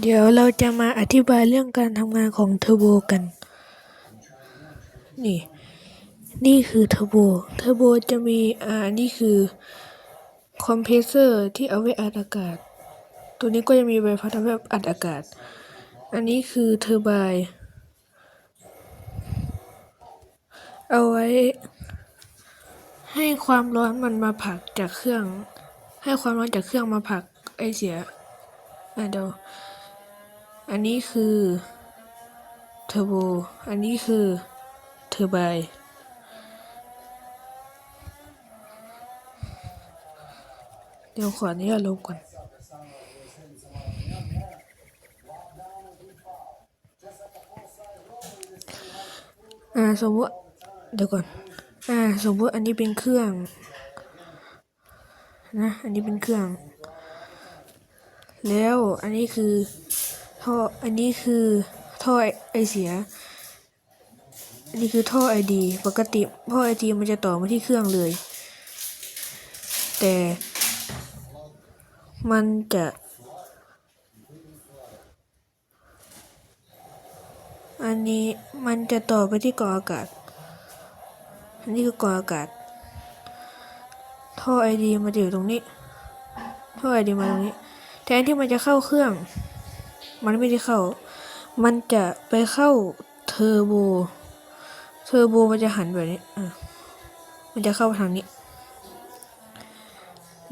เดี๋ยวเราจะมาอธิบายเรื่องการทำงานของเทอร์โบกัน นี่ นี่คือเทอร์โบ เทอร์โบจะมี อ่า นี่คือคอมเพรสเซอร์ที่เอาไว้อัดอากาศ ตัวนี้ก็จะมีใบพัดเอาไว้อัดอากาศ อันนี้คือเทอร์ไบน์เอาไว้ ให้ความร้อนมันมาผลักจากเครื่อง ให้ความร้อนจากเครื่องมาผลักไอเสีย อะเดี๋ยวอันนี้คือเทอร์โบ อันนี้คือเทอร์ไบน์เดี๋ยวขออนุญาตลบก่อนอ่าสมมติเดี๋ยวก่อนอ่าสมมติอันนี้เป็นเครื่องนะอันนี้เป็นเครื่อง แล้วอันนี้คือท่ออันนี้คือท่อไอเสีย อันนี้คือท่อไอดีปกติท่อไอดีมันจะต่อมาที่เครื่องเลย แต่มันจะ อันนี้มันจะต่อไปที่กรองอากาศ อันนี้คือกรองอากาศ ท่อไอดีมันจะอยู่ตรงนี้ ท่อไอดีมาตรงนี้ แทนที่มันจะเข้าเครื่อง มันไม่ได้เข้า มันจะไปเข้าเทอร์โบ เทอร์โบมันจะหันแบบนี้อะมันจะเข้าทางนี้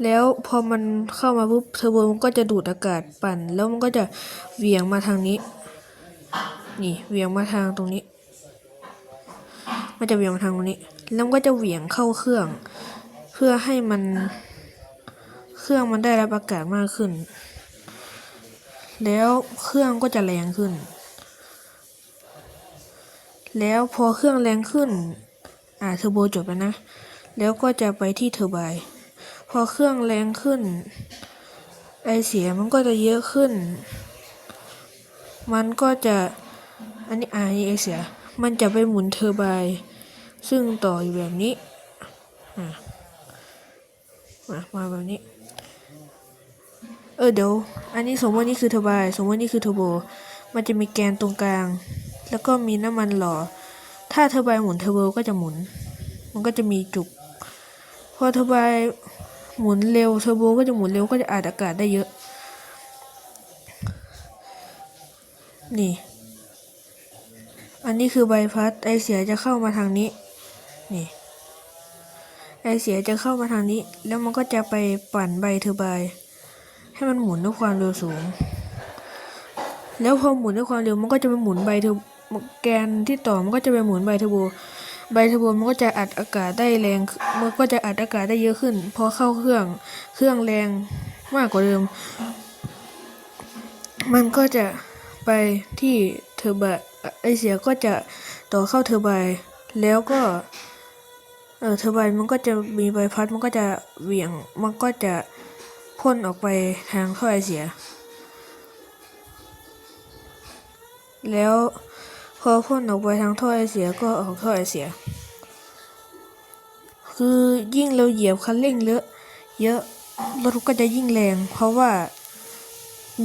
แล้วพอมันเข้ามาปุ๊บเทอร์โบมันก็จะดูดอากาศปั่น แล้วมันก็จะเหวี่ยงมาทางนี้ นี่เหวี่ยงมาทางตรงนี้ มันจะเหวี่ยงมาทางตรงนี้ แล้วมันก็จะเหวี่ยงเข้าเครื่อง เพื่อให้มัน เครื่องมันได้รับอากาศมากขึ้น แล้วเครื่องก็จะแรงขึ้น แล้วพอเครื่องแรงขึ้น อ่าเทอร์โบจบแล้วนะ แล้วก็จะไปที่เทอร์ไบน์พอเครื่องแรงขึ้น ไอเสียมันก็จะเยอะขึ้น มันก็จะอันนี้อ่านี่ไอเสีย มันจะไปหมุนเทอร์ไบน์ซึ่งต่ออยู่แบบนี้ อ่ามามาแบบนี้ เออเดี๋ยว อันนี้สมมตินี่คือเทอร์ไบน์สมมตินี่คือเทอร์โบ มันจะมีแกนตรงกลาง แล้วก็มีน้ำมันหล่อ ถ้าเทอร์ไบน์หมุนเทอร์โบก็จะหมุน มันก็จะมีจุก พอเทอร์ไบน์หมุนเร็วเทอร์โบก็จะหมุนเร็วก็จะอัดอากาศได้เยอะ นี่ อันนี้คือใบพัด ไอเสียจะเข้ามาทางนี้ นี่ ไอเสียจะเข้ามาทางนี้ แล้วมันก็จะไปปั่นใบเทอร์ไบน์ ให้มันหมุนด้วยความเร็วสูง แล้วพอหมุนด้วยความเร็วมันก็จะไปหมุนใบเทอร์แกนที่ต่อมันก็จะไปหมุนใบเทอร์โบใบเทอร์โบมันก็จะอัดอากาศได้แรง มันก็จะอัดอากาศได้เยอะขึ้น พอเข้าเครื่อง เครื่องแรงมากกว่าเดิม มันก็จะไปที่เทอร์บน์ไอเสียก็จะต่อเข้าเทอร์ไบแล้วก็เออเทอร์ไบมันก็จะมีใบพัดมันก็จะเหวี่ยงมันก็จะ พ่นออกไปทางท่อไอเสีย แล้วพอพ่นออกไปทางท่อไอเสียก็ออกท่อไอเสีย คือยิ่งเราเหยียบคันเร่งเยอะเยอะรถก็จะยิ่งแรง เพราะว่า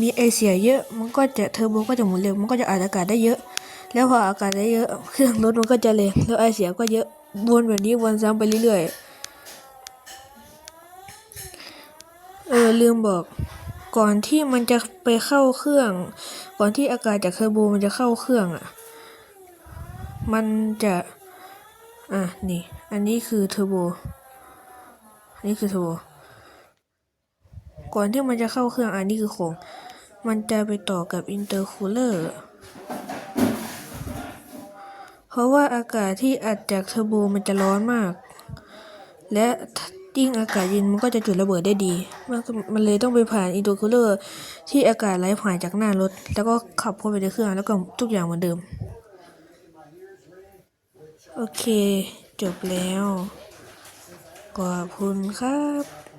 มีไอเสียเยอะ มันก็จะเทอร์โบก็จะหมุนเร็ว มันก็จะอัดอากาศได้เยอะ แล้วพออากาศได้เยอะ เครื่องรถมันก็จะแรง แล้วไอเสียก็เยอะ วนแบบนี้วนซ้ำไปเรื่อยๆ เออลืมบอกก่อนที่มันจะไปเข้าเครื่อง ก่อนที่อากาศจากเทอร์โบมันจะเข้าเครื่องอะ มันจะอะนี่ อันนี้คือเทอร์โบอันนี้คือเทอร์โบก่อนที่มันจะเข้าเครื่องอันนี้คือโครงมันจะไปต่อกับอินเตอร์คูลเลอร์เพราะว่าอากาศที่อัดจากเทอร์โบมันจะร้อนมาก และ ยิ่งอากาศเย็นมันก็จะจุดระเบิดได้ดี มันมันเลยต้องไปผ่านอินดูคูลเลอร์ที่อากาศไหลผ่านจากหน้ารถ แล้วก็ขับเข้าไปในเครื่องแล้วก็ทุกอย่างเหมือนเดิม โอเค จบแล้ว ขอบคุณครับ